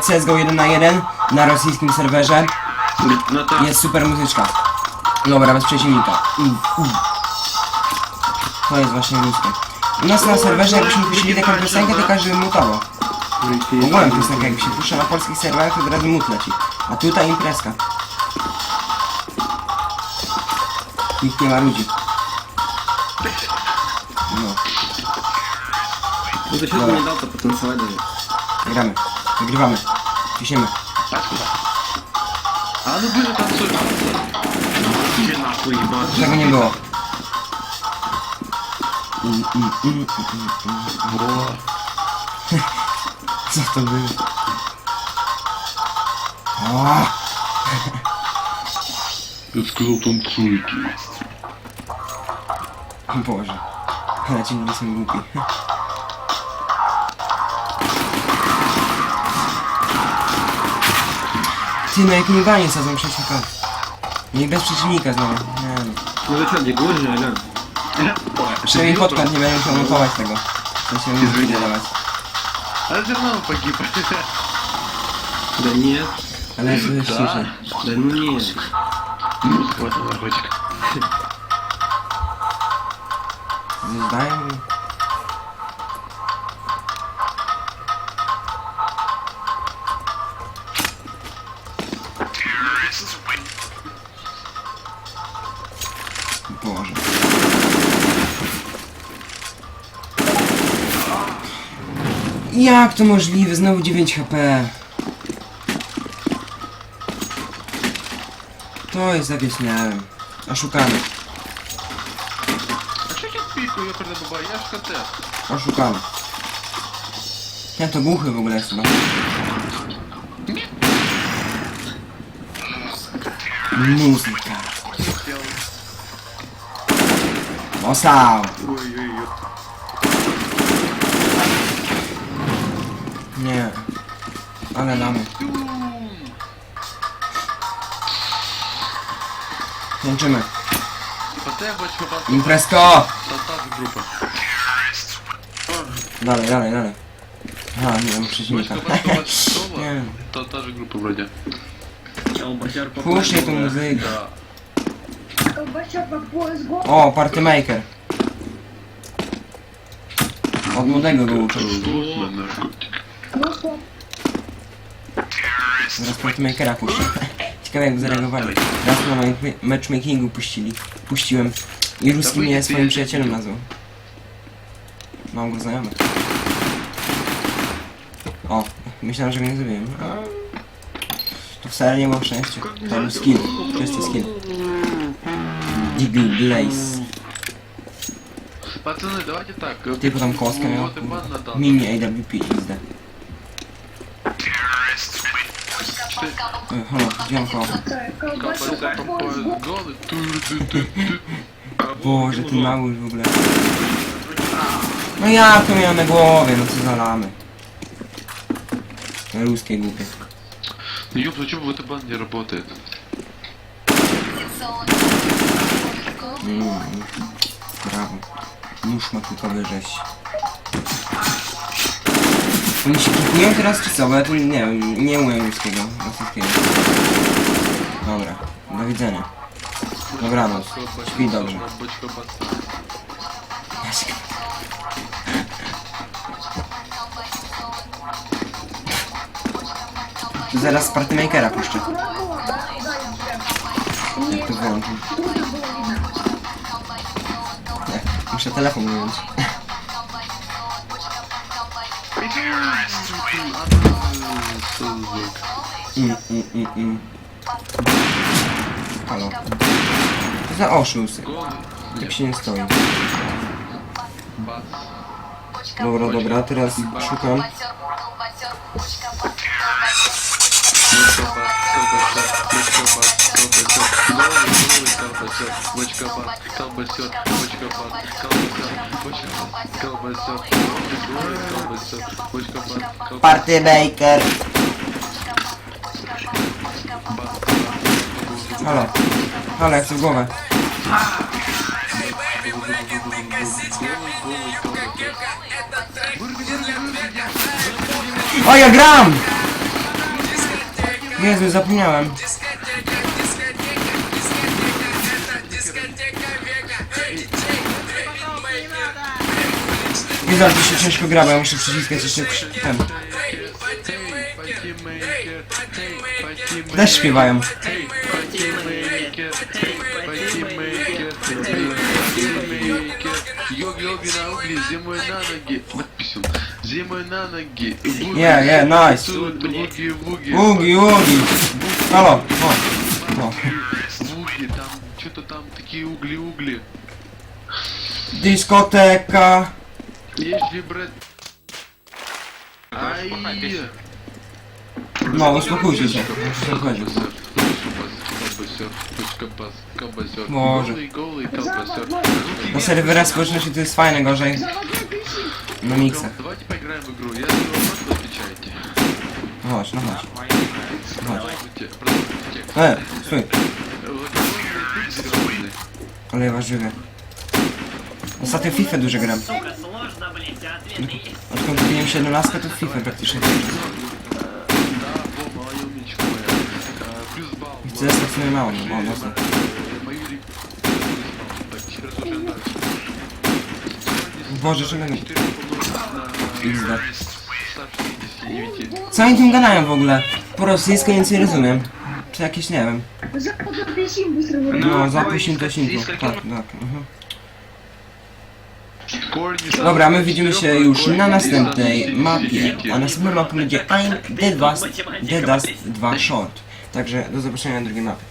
CSGO 1 na 1 na rosyjskim serwerze. No to... Jest super muzyczka. Dobra, bez przeciwnika. To jest właśnie ruskie. U nas na serwerze jakbyśmy puścili taką piosenkę, to każdy by mutował. Ogólnie piosenkę jakby się puszcza na polskich serwerach, to od razu mut leci. A tutaj imprezka. Nikt nie ma ludzi. No, No to się nie dało to potem całego. gramy. Wygrywamy. Ciśniemy. A no było tam coś. Nie na chuj, bo... Nie było. Co to było? O! Skeleton trójki. Boże. Ale ci ludzie są głupi. Ty, no jak mi banie sadzą przeciwko. No i bez przeciwnika znowu. Nie no. No to co, gdzie góry, nie? Przynajmniej podkład nie będę musiał montować tego. To się nie wyjdzie dawać. Ale ze mną pogib. Да нет, Ale jest dość ciszej. да нет. Ładny narkotyk. Zdaję mi. Boże. Jak to możliwe? Znowu 9 HP. To jest zawieśniałem. Oszukany. A jakie piku, ja to głuchy w ogóle jest chyba. Muzyka. Osał. Ale lamy. Kończymy. To ty jakbyś chyba... Imprezko! To ta grupa. Dalej, dalej, dalej. Aha, nie no wiem, przeciwnika. Tak. Nie wiem. To ta grupa wrodzie. Puszczaj tą muzykę. O, party maker. Od młodego go uczył. Zaraz Portmakera puszczę. Ciekawe jak zareagowali. Raz na moim matchmakingu puścili. Puściłem. I Ruski mnie swoim przyjacielem nazwał. Mam go znajomych. O, myślałem, że go nie zrobiłem. A, To wcale nie było szczęście. To był skill. Czysty skill. Deagle Blaze. Пацаны, давайте так. Tylko tam kostkę miał. Вот и бан надал. Mini AWP XD. Ej, Halo, dzionko. такая колбасер Колбаса по там пояс поезд гол. голый. Тур-ду-ду-ду. Boże, ten mały już w ogóle. No jak to miałem na głowie, no co za lamy. Ruskie głupie. Ну ёпта, чё в бан не работает? Mm, brawo. Nóż ma tylko wyżeś. Oni się kupują teraz czy co? Bo ja tu nie wiem, nie umiem ludzkiego. Rosyjskiego. Dobra, do widzenia. Dobranoc. Śpi dobrze. Tu zaraz partymakera puszczę. Jak to wyłączę? Muszę telefon wyjąć. Mm, mm, mm, mm. Halo. Za oszust. Tak się nie stoi. Dobra, dobra, teraz szukam. Бочка бац, колбасер, бочка бац, колбасер, бочка бац, колбасер, голый колбасер, бочка бац, колбасер, Partymaker! Halo. Halo, jak chcę w głowę. O, ja gram! Jezu, zapomniałem. Jezu, ale to się ciężko gra, bo ja muszę przyciskać jeszcze przy- ten. Też śpiewają. Йоги, йоги на угли, зимой на ноги. Подписал. Зимой на ноги. Yeah, yeah, nice. Буги, буги. Ugi, ugi. Halo, o. o. Буги, там, что-то там такие угли, угли. Dyskoteka. Есть вибрат. Ай, No, uspokójcie się. Co chodzi? Колбасер, колбасер, колбасер. Może. Голый, голый колбасер. Na serwerach społeczności to jest fajne, gorzej Zawodniak pieśni. na miksach. Давайте поиграем в игру. Я задаю вопрос, вы отвечаете. No chodź, no chodź. Продолжите, продолжите текст. E, stój. Лаконный ты зеленый. Ale ja warzywie. Ostatnio w FIFA dużo gram. Сука, сложно, блядь, ответы есть. Odkąd kupiłem 17, to w FIFA praktycznie cały czas. Да, во, моя умничка моя. Э, Плюс балл. I CS tak sobie mało, o mocno. Э, Мою ли- Так, теперь слушаем дальше. Boże, czemu mi... No. Co oni tym gadają w ogóle? Po rosyjsku nic nie rozumiem. Czy jakieś, nie wiem. No, Zapodobię się, bo. No, zapuścimy do sinku. Tak, tak. Mhm. Dobra, my widzimy się już na następnej mapie, a następna mapie będzie I'm The Dust, 2 Short. Także do zobaczenia na drugiej mapie.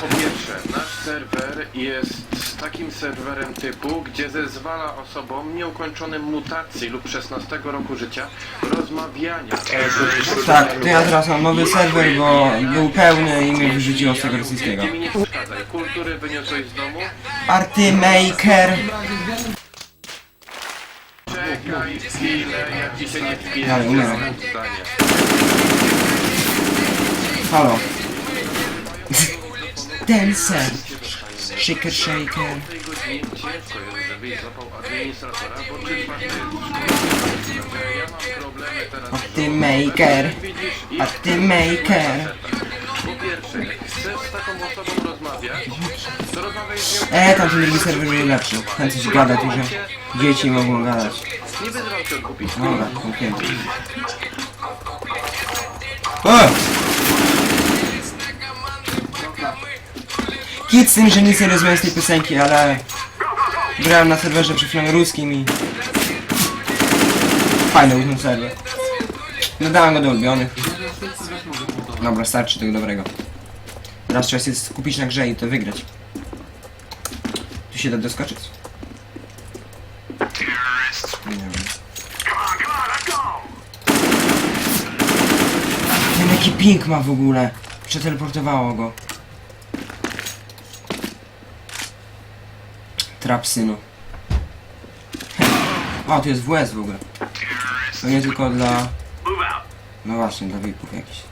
Po pierwsze, nasz serwer jest takim serwerem typu, gdzie zezwala osobom nieukończonym mutacji lub 16 roku życia rozmawiania. Tak, to ja teraz mam nowy serwer, bo był pełny i mnie wyrzuciło z tego rosyjskiego. Ty mi nie przeszkadzaj. Kultury wyniosłeś z domu? Party Maker. Czekaj chwilę, jak ci się nie wpije. Ale umieram. zdanie. Halo. Dancer. Shaker, shaker. Jest, teraz. Party Maker. Party Maker. to z E, tam ten drugi serwer był lepszy. Ten coś gada tu, że dzieci mogą gadać. Nie wyzwał cię odkupić. Dobra, zamknięty. O! Kit z tym, że nic nie rozumiem z tej piosenki, ale... Grałem na serwerze przed chwilą ruskim i... Fajny ten serwer. Dodałem go do ulubionych. Dobra, starczy tego dobrego. Teraz czas jest skupić na grze i to wygrać. Tu się da doskoczyć? Nie wiem. Ten jaki ping ma w ogóle. Przeteleportowało go. Trap synu. O, tu jest WS w ogóle. To nie tylko dla... No właśnie, dla VIP-ów jakichś.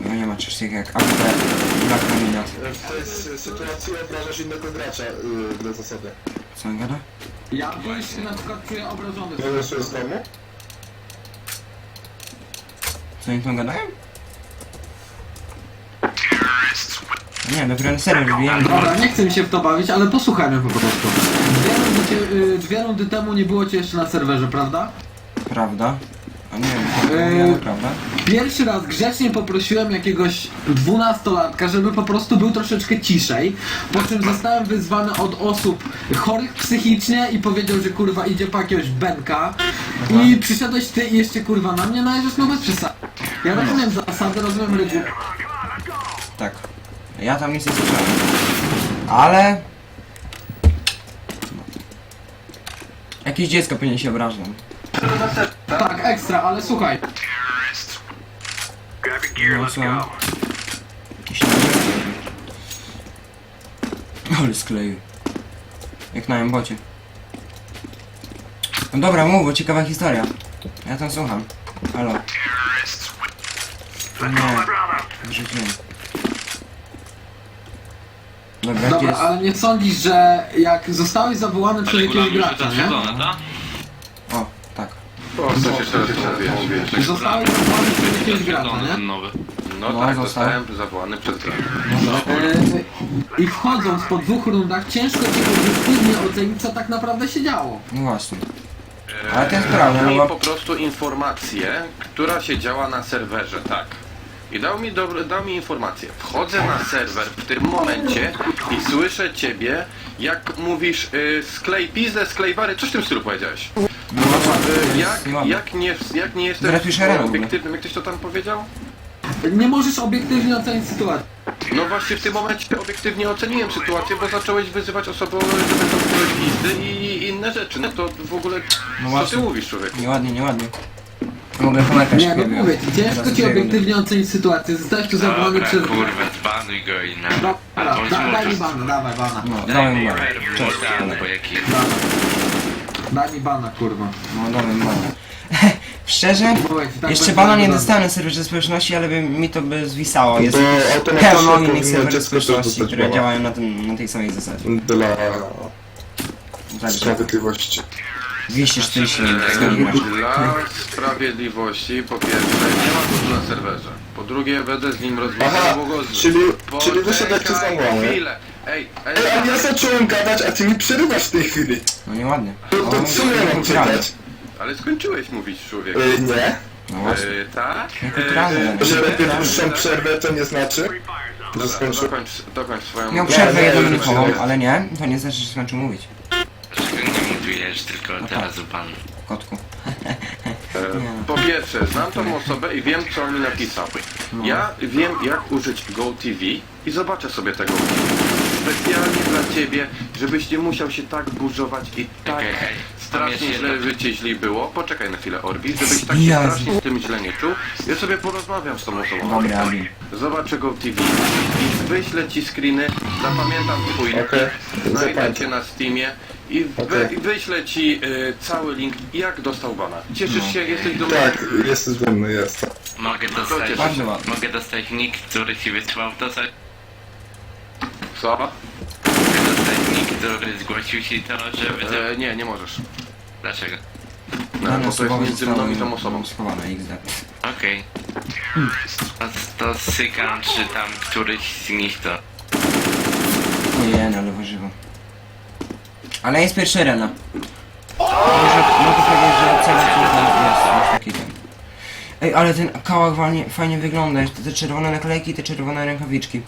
No nie ma czegoś takiego jak AWP Black Laminat. To jest sytuacja, obrażasz innego gracza yy, na zasadę. Co on gada? Ja byś się na przykład czuję obrażony. Nie wiesz, co jest w domu? Co oni tam gadają? Nie dopiero na serwer wbijam. Dobra, nie chcę mi się w to bawić, ale posłuchaj mnie po prostu. Dwie rundy, cię, y, dwie rundy temu nie było cię jeszcze na serwerze, prawda? Prawda? A nie wiem, to Eee. mówiłem, prawda? Pierwszy raz grzecznie poprosiłem jakiegoś dwunastolatka, żeby po prostu był troszeczkę ciszej, po czym zostałem wyzwany od osób chorych psychicznie i powiedział, że kurwa idzie po jakiegoś benka i przyszedłeś ty i jeszcze kurwa na mnie najeżdżasz, no bez przesady. Ja rozumiem zasady, rozumiem reguły. Ja tam nic nie słyszałem. Ale... Jakieś dziecko powinien się obrażać. Tak, ekstra, ale słuchaj, No co? Jakieś narzędzie. Ale skleił. Jak na embocie. No dobra, mów, bo ciekawa historia. Ja tam słucham. Halo. Nie. Wyrzuciłem. Dobra, gdzie Dobra, jest... ale nie sądzisz, że jak zostałeś zawołany przez jakiegoś gracza, nie? O, tak. O, chcesz jeszcze raz to mówić. Zostałeś zawołany przez jakiegoś gracza, nie? nowy. No No, tak, został. zostałem zawołany przez grę. E, I wchodząc po dwóch rundach, ciężko ci obiektywnie ocenić, co tak naprawdę się działo. No właśnie. Ale to jest prawda, no po bo... prostu informację, która się działa na serwerze, tak. I dał mi, dobre, dał mi informację. Wchodzę na serwer w tym momencie i słyszę ciebie, jak mówisz y, sklej pizdę, sklej wary, coś w tym stylu powiedziałeś. No właśnie, to Y, jest jak, jak, nie, jak nie w ogóle. obiektywnym, jak ktoś to tam powiedział? Nie możesz obiektywnie ocenić sytuacji. No właśnie w tym momencie obiektywnie oceniłem sytuację, bo zacząłeś wyzywać osoby, żeby to były pizdy i inne rzeczy. No to w ogóle, No co ty właśnie. mówisz człowieku? Nieładnie, nieładnie. Mogę pomagać Nie, no mówię ci, ciężko ci obiektywnie ocenić sytuację. Zostałeś tu zawołany Dobra, przez... kurwa, zbanuj go i na... Dobra, Albo da, daj mi bana, dawaj bana. No, Daj mi mu Cześć. albo jakiś... Daj mi bana, kurwa. No, dałem mu Szczerze? Mówię ci, tak Jeszcze bana nie dostałem na serwerze społeczności, ale by, mi to by zwisało. Jest Bo automatycznie pełno innych powinno serwerów dziecko też społeczności, dostać które bana. działają na, tym, na tej samej zasadzie. Dla Także sprawiedliwości. 240 zgodnie masz. Dla sprawiedliwości, po pierwsze, nie ma go tu na serwerze. Po drugie, będę z nim rozmawiał Aha, długozdnie. czyli, czyli wyszedł jak cię Poczekaj chwilę. Ej, ej, Ej, ale ja zacząłem gadać, a ty mi przerywasz w tej chwili. No nieładnie. To, to co ja mam czytać? ale skończyłeś mówić, człowiek. Ej, nie. No właśnie. E, tak? Niekulturalne. E, Że e, tak, dłuższą tak. przerwę, to nie znaczy, że Dobra, skończył. dokończ, dokończ swoją... Miał przerwę nie, jednominutową, nie. ale nie, to nie znaczy, że skończył mówić. Mutujesz, tylko tak. teraz ban? Kotku. E, Po pierwsze, znam tą osobę i wiem, co on mi napisał. No. Ja wiem, jak użyć GoTV i zobaczę sobie tego. Specjalnie dla ciebie, żebyś nie musiał się tak burzować i tak Okej, okej. strasznie źle jedna- życie źli było. Poczekaj na chwilę, Orbi, żebyś tak się Jezu. strasznie z tym źle nie czuł. Ja sobie porozmawiam z tą osobą. Dobry admin. Zobaczę GoTV i wyślę ci screeny, zapamiętam twój nick, Okej, znajdę zapamiętam. cię na Steamie i wy, Okej. wyślę ci y, cały link, jak dostał bana. Cieszysz się, jesteś dumny? Tak, jesteś dumny, jest. Mogę dostać... Bardzo ładnie. Mogę dostać nick, który ci wysłał to, co... Co? Mogę dostać nick, który zgłosił ci to, żeby... E, nie, nie możesz. Dlaczego? No, Dane bo to jest między mną i tą osobą. schowane XD. Okej. To, to sykam, czy tam któryś z nich to... Ojej, ale warzywo. Ale jest pierwsza arena. Może, mogę powiedzieć, że cała firma jest już taki ten. Ej, ale ten kałak fajnie, fajnie wygląda. Te, te czerwone naklejki, te czerwone rękawiczki.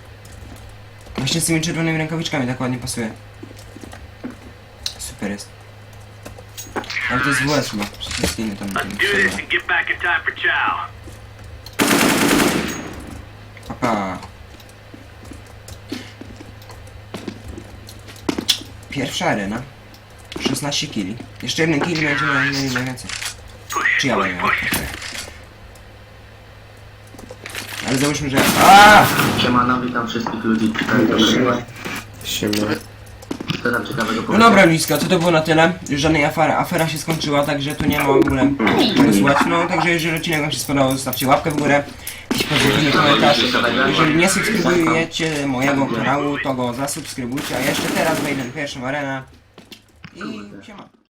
Właśnie z tymi czerwonymi rękawiczkami tak ładnie pasuje. Super jest. Ale to jest WS chyba. Wszystkie skiny tam. tam. Papa. Pierwsza arena. 16 kili. Jeszcze jeden kill i będziemy mieli najwięcej. Czy ja będę miał? Ale załóżmy, że... Aaaa! Siemano, witam wszystkich ludzi tutaj. Siema. Co tam ciekawego No dobra Luiska, to to było na tyle. Żadnej afery. Afera się skończyła, także tu nie ma w ogóle czego słuchać. No także jeżeli odcinek wam się spodobał, zostawcie łapkę w górę. Jakiś pozytywny komentarz. Jeżeli nie subskrybujecie mojego kanału, to go zasubskrybujcie. A jeszcze teraz wejdę na pierwszą arenę. I siema.